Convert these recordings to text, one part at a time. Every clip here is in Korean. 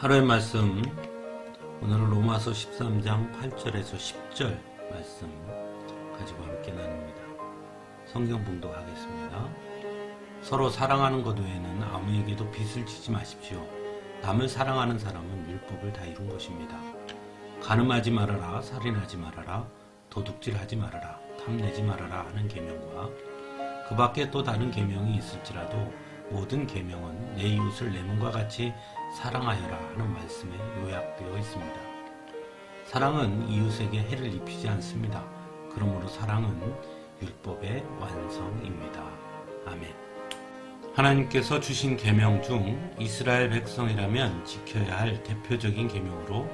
하루의 말씀 오늘은 로마서 13장 8절에서 10절 말씀 가지고 함께 나눕니다. 성경 봉독하겠습니다. 서로 사랑하는 것 외에는 아무에게도 빚을 지지 마십시오. 남을 사랑하는 사람은 율법을 다 이룬 것입니다. 가늠하지 말아라, 살인하지 말아라, 도둑질하지 말아라, 탐내지 말아라 하는 계명과 그 밖에 또 다른 계명이 있을지라도 모든 계명은 내 이웃을 내 몸과 같이 사랑하여라 하는 말씀에 요약되어 있습니다. 사랑은 이웃에게 해를 입히지 않습니다. 그러므로 사랑은 율법의 완성입니다. 아멘. 하나님께서 주신 계명 중 이스라엘 백성이라면 지켜야 할 대표적인 계명으로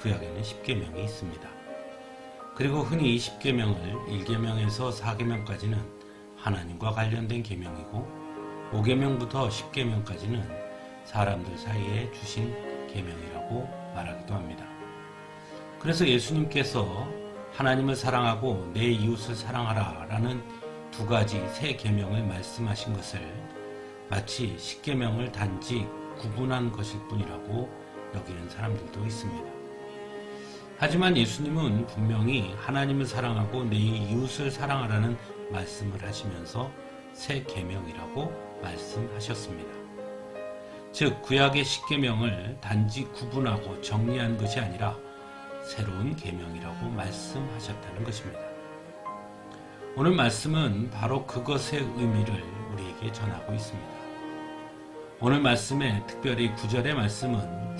구약에는 10계명이 있습니다. 그리고 흔히 이 10계명을 1계명에서 4계명까지는 하나님과 관련된 계명이고 5계명부터 10계명까지는 사람들 사이에 주신 계명이라고 말하기도 합니다. 그래서 예수님께서 하나님을 사랑하고 내 이웃을 사랑하라라는 두 가지 새 계명을 말씀하신 것을 마치 10계명을 단지 구분한 것일 뿐이라고 여기는 사람들도 있습니다. 하지만 예수님은 분명히 하나님을 사랑하고 내 이웃을 사랑하라는 말씀을 하시면서 새 계명이라고 말씀하셨습니다. 즉 구약의 십계명을 단지 구분하고 정리한 것이 아니라 새로운 계명이라고 말씀하셨다는 것입니다. 오늘 말씀은 바로 그것의 의미를 우리에게 전하고 있습니다. 오늘 말씀의 특별히 구절의 말씀은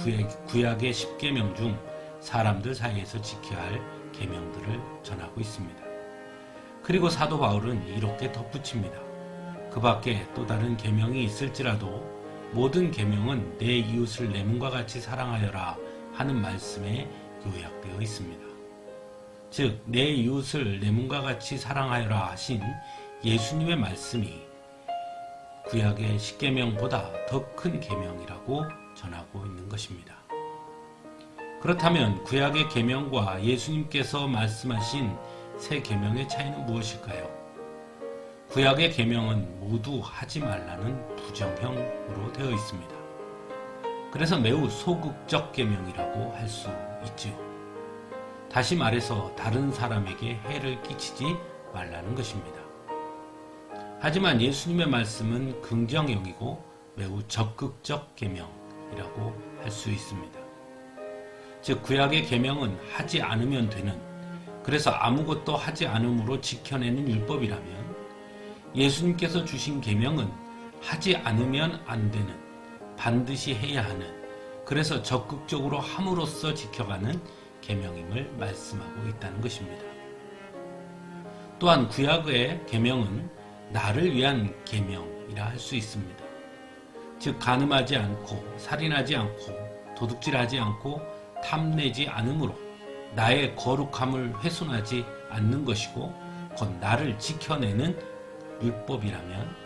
구약의 십계명 중 사람들 사이에서 지켜야 할 계명들을 전하고 있습니다. 그리고 사도 바울은 이렇게 덧붙입니다. 그 밖에 또 다른 계명이 있을지라도 모든 계명은 내 이웃을 내 몸과 같이 사랑하여라 하는 말씀에 요약되어 있습니다. 즉, 내 이웃을 내 몸과 같이 사랑하여라 하신 예수님의 말씀이 구약의 십계명보다 더 큰 계명이라고 전하고 있는 것입니다. 그렇다면 구약의 계명과 예수님께서 말씀하신 새 계명의 차이는 무엇일까요? 구약의 계명은 모두 하지 말라는 부정형으로 되어 있습니다. 그래서 매우 소극적 계명이라고 할 수 있지요. 다시 말해서 다른 사람에게 해를 끼치지 말라는 것입니다. 하지만 예수님의 말씀은 긍정형이고 매우 적극적 계명이라고 할 수 있습니다. 즉 구약의 계명은 하지 않으면 되는 그래서 아무것도 하지 않음으로 지켜내는 율법이라면 예수님께서 주신 계명은 하지 않으면 안 되는 반드시 해야 하는 그래서 적극적으로 함으로써 지켜가는 계명임을 말씀하고 있다는 것입니다. 또한 구약의 계명은 나를 위한 계명이라 할 수 있습니다. 즉 간음하지 않고 살인하지 않고 도둑질하지 않고 탐내지 않으므로 나의 거룩함을 훼손하지 않는 것이고 곧 나를 지켜내는 율법이라면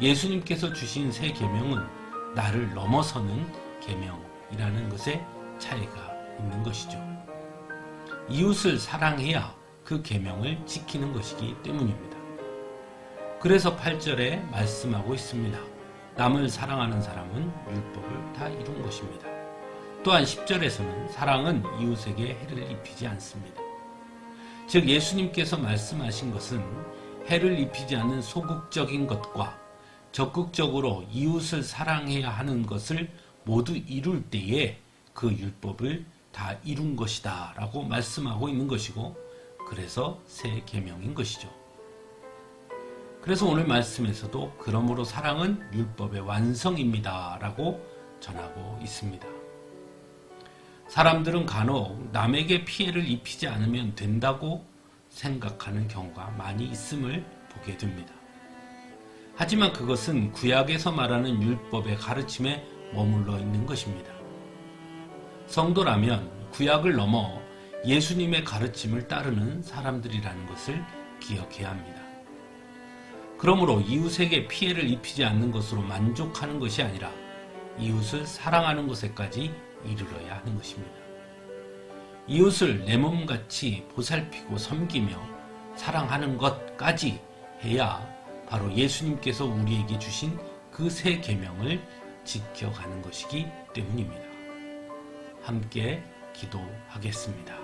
예수님께서 주신 새 계명은 나를 넘어서는 계명이라는 것에 차이가 있는 것이죠. 이웃을 사랑해야 그 계명을 지키는 것이기 때문입니다. 그래서 8절에 말씀하고 있습니다. 남을 사랑하는 사람은 율법을 다 이룬 것입니다. 또한 10절에서는 사랑은 이웃에게 해를 입히지 않습니다. 즉 예수님께서 말씀하신 것은 해를 입히지 않는 소극적인 것과 적극적으로 이웃을 사랑해야 하는 것을 모두 이룰 때에 그 율법을 다 이룬 것이다 라고 말씀하고 있는 것이고 그래서 새 계명인 것이죠. 그래서 오늘 말씀에서도 그러므로 사랑은 율법의 완성입니다 라고 전하고 있습니다. 사람들은 간혹 남에게 피해를 입히지 않으면 된다고 생각하는 경우가 많이 있음을 보게 됩니다. 하지만 그것은 구약에서 말하는 율법의 가르침에 머물러 있는 것입니다. 성도라면 구약을 넘어 예수님의 가르침을 따르는 사람들이라는 것을 기억해야 합니다. 그러므로 이웃에게 피해를 입히지 않는 것으로 만족하는 것이 아니라 이웃을 사랑하는 것에까지 이르러야 하는 것입니다. 이웃을 내 몸같이 보살피고 섬기며 사랑하는 것까지 해야 바로 예수님께서 우리에게 주신 그새 계명을 지켜가는 것이기 때문입니다. 함께 기도하겠습니다.